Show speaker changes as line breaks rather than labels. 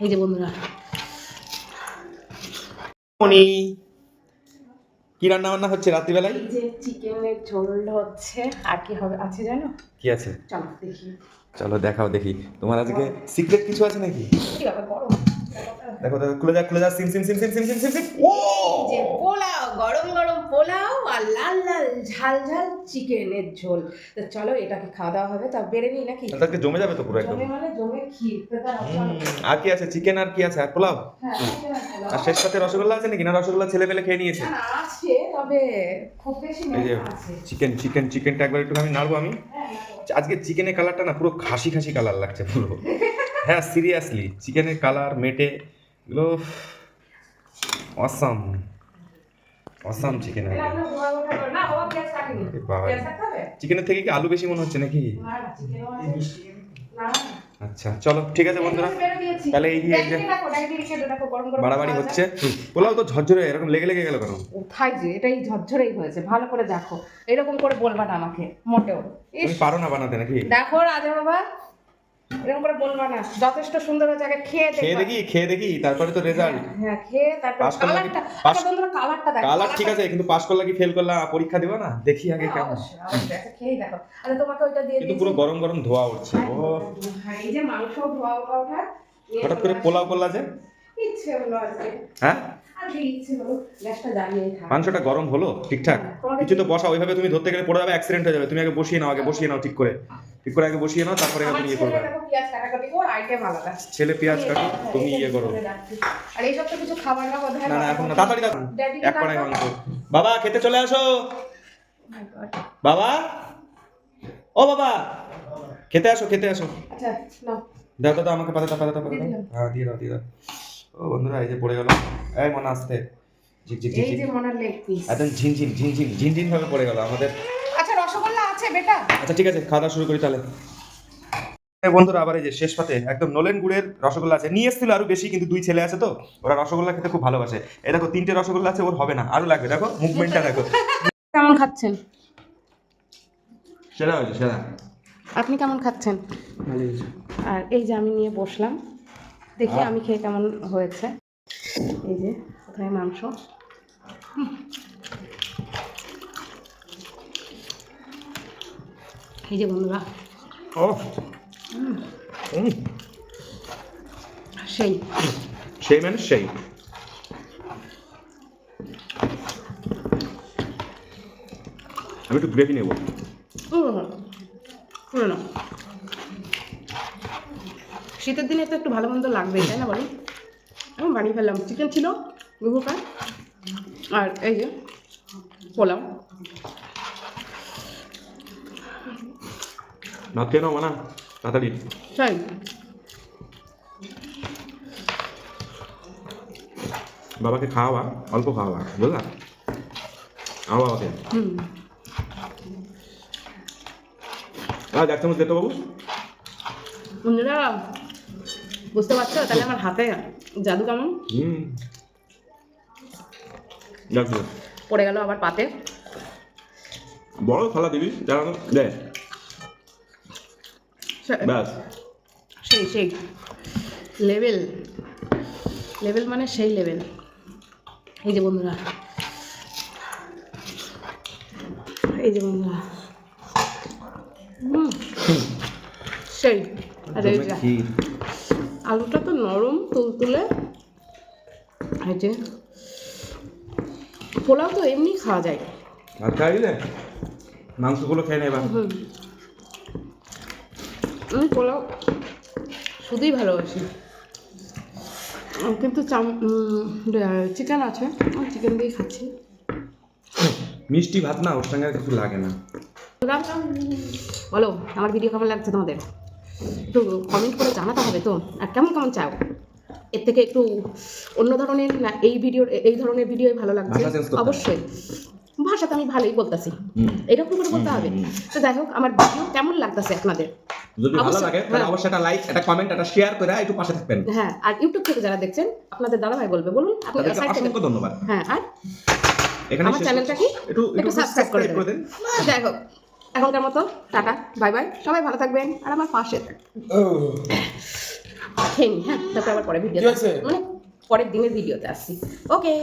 এই যে বন্ধুরা
মনি কি রান্না বান্না হচ্ছে রাত্রিবেলায়
এই যে চিকেনের ঝোল হচ্ছে আর কি হবে আছে জানো
কি আছে
চলো দেখি
চলো দেখাও দেখি তোমার আজকে সিক্রেট কিছু আছে নাকি
কি বাবা গরম
দেখো দেখো খুলে যা খুলে যা সিম সিম সিম সিম সিম সিম সিম ও
যে পোলাও গরম গরম পোলাও আর লাল লাল ঝাল ঝাল চিকেনের ঝোল। তো চলো এটাকে খাওয়া দাওয়া হবে। তা বেড়ে নিই নাকি?
আজকে জমে যাবে তো পুরো একদম।
জমে মানে জমে ক্ষীর।
আর কি আছে? চিকেন আর কি আছে? আর পোলাও?
হ্যাঁ আর
শেষ সাথে রসগোল্লা আছে নাকি? না রসগোল্লা ছেলে পেলে খেয়ে নিয়েছে।
আছে তবে খুব বেশি
এই
নেই আছে।
চিকেন চিকেন চিকেনটা একবার একটু আমি নাড়বো আমি।
হ্যাঁ,
আজকে চিকেনের কালারটা না পুরো খাসি খাসি কালার লাগছে পুরো। হ্যাঁ সিরিয়াসলি চিকেনের কালার মেটে এগুলো অসাম অসাম চিকেন চিকেনের থেকে কি আলু বেশি মনে হচ্ছে নাকি? আচ্ছা চলো ঠিক আছে বন্ধুরা। তাহলে এই যে বাড়াবাড়ি হচ্ছে। পোলাও তো ঝরঝরে এরকম লেগে লেগে গেল কেন?
কোথায় যে এটা এই ঝরঝরেই হয়েছে। ভালো করে দেখো। এরকম করে বলবা না আমাকে মোটেও।
পারো না বানাতে নাকি?
দেখো রাজা বাবা। এরকম করে বলবা না। যথেষ্ট সুন্দর হয়েছে আগে খেয়ে
খেয়ে দেখি খেয়ে দেখি তারপরে তো রেজাল্ট
হ্যাঁ খেয়ে তারপর কালারটা আচ্ছা বন্ধুরা কালারটা দেখো।
কালার ঠিক আছে কিন্তু পাস করলা কি ফেল করলা পরীক্ষা দিবা না? দেখি আগে
হ্যাঁ,
কেমন।
আচ্ছা, খেয়েই দেখো। আচ্ছা তোমাকে ওইটা দিয়ে
কিন্তু পুরো গরম গরম ধোয়া উঠছে ও
হ্যাঁ, এই যে মাংস ধোয়া ওঠা ওঠা
হঠাৎ করে পোলাও করলা যে?
ইচ্ছে হলো আজকে।
হ্যাঁ? মাংসটা গরম হলো? ঠিকঠাক? কিছু তো বসা ওইভাবে তুমি ধরতে গেলে পড়ে যাবে অ্যাক্সিডেন্ট হয়ে যাবে। তুমি আগে বসিয়ে নাও আগে বসিয়ে নাও ঠিক করে। ঠিক করে আগে বসিয়ে নাও তারপরে তুমি ইয়ে করবে। ছেলে পেঁয়াজ কাটো তুমি ইয়ে করো।
আর তো কিছু খাবার না
না না এখন না তাড়াতাড়ি দাও। এক কড়াই মাংস। বাবা খেতে চলে আসো। বাবা? ও বাবা খেতে আসো খেতে আসো।
আচ্ছা নাও।
দাও দাও দাও, আমাকে পাতা দাও পাতা দাও পাতা দাও। হ্যাঁ দিয়ে দাও দিয়ে দাও। ও বন্ধুরা এই যে পড়ে গেল। এই মনে আসতে। ঝিক ঝিক ঝিক
এই যে মনার লেগ পিস
একদম ঝিনঝিন ঝিনঝিন ঝিনঝিন ভাবে পড়ে গেল আমাদের।
আচ্ছা রসগোল্লা আছে বেটা?
আচ্ছা ঠিক আছে খাওয়া শুরু করি তাহলে। বন্ধুরা আবার এই যে শেষ পাতে একদম নলেন গুড়ের রসগোল্লা আছে। নিয়ে এসেছিল আরও বেশি কিন্তু দুই ছেলে আছে তো। ওরা রসগোল্লা খেতে খুব ভালোবাসে। এই দেখো তিনটে রসগোল্লা আছে ওর হবে না। আরও লাগবে দেখো মুভমেন্টটা দেখো।
কেমন খাচ্ছেন?
সেরা হয়েছে সেরা।
আপনি কেমন খাচ্ছেন? আর এই যে আমি নিয়ে বসলাম। দেখি আমি খেয়ে কেমন হয়েছে। এই যে কোথায় মাংস? এই যে বন্ধুরা। সেই।
সেই মানে সেই। আমি একটু গ্রেভি নেব।
শুনে না শীতের দিনে তো একটু ভালো মন্দ লাগবেই তাই না বলি? আমি বানিয়ে ফেললাম। চিকেন ছিল গুহুকা আর এই যে পোলাও।
ভাত খেয়ে নাও মানা। তাড়াতাড়ি।
তাই?
বাবাকে খাওয়া অল্প খাওয়া বুঝলা? আমার বাবাকে।
হুম।
আর এক চামচ দেখতে বাবু
বন্ধুরা বুঝতে পারছ? তাহলে আমার হাতে জাদু কেমন?
হুম।
পড়ে গেল আবার পাতে।
বড় থালা দিবি যারা দে। ব্যাস।
সেই সেই। লেভেল। লেভেল মানে সেই লেভেল। এই যে বন্ধুরা। এই যে বন্ধুরা। সেই। আর এই যে।
ক্ষীর।
আলুটা তো নরম তুলতুলে এই যে পোলাও তো এমনি খাওয়া যায়।
ভাত খাই দিলে মাংসগুলো খেয়ে নেবা।
আমি পোলাও শুধুই ভালোবাসি। কিন্তু চাম চিকেন আছে চিকেন দিয়েই খাচ্ছি।
মিষ্টি ভাত না ওর সঙ্গে কিছু লাগে না।
বলো আমার ভিডিও কেমন লাগছে তোমাদের? একটু কমেন্ট করে জানাতে হবে তো? আর কেমন কেমন চাও? এর থেকে একটু অন্য ধরনের না এই ভিডিও এই ধরনের ভিডিওই ভালো লাগছে। অবশ্যই। ভাষা তো আমি ভালোই বলতেছি। এরকম করে বলতে হবে? তো যাই হোক আমার ভিডিও কেমন লাগতেছে আপনাদের?
যদি ভালো লাগে তাহলে
হ্যাঁ।
অবশ্যই একটা লাইক একটা কমেন্ট একটা শেয়ার করে একটু পাশে থাকবেন।
হ্যাঁ আর ইউটিউব থেকে যারা দেখছেন আপনাদের দাদা ভাই বলবে। বলুন আপনি
তাদেরকে
থেকে-
অসংখ্য ধন্যবাদ।
হ্যাঁ আর?
এখানে
আমার
শেষ
চ্যানেলটা কি?
একটু
একটু সাবস্ক্রাইব করে
করে দেন।
যাই হোক। এখনকার মতো টাটা বাই বাই। সবাই ভালো থাকবেন আর আমার পাশে থাকবেন খেয়ে হ্যাঁ তারপরে আবার পরে ভিডিও মানে পরের দিনের ভিডিওতে আসছি। ওকে।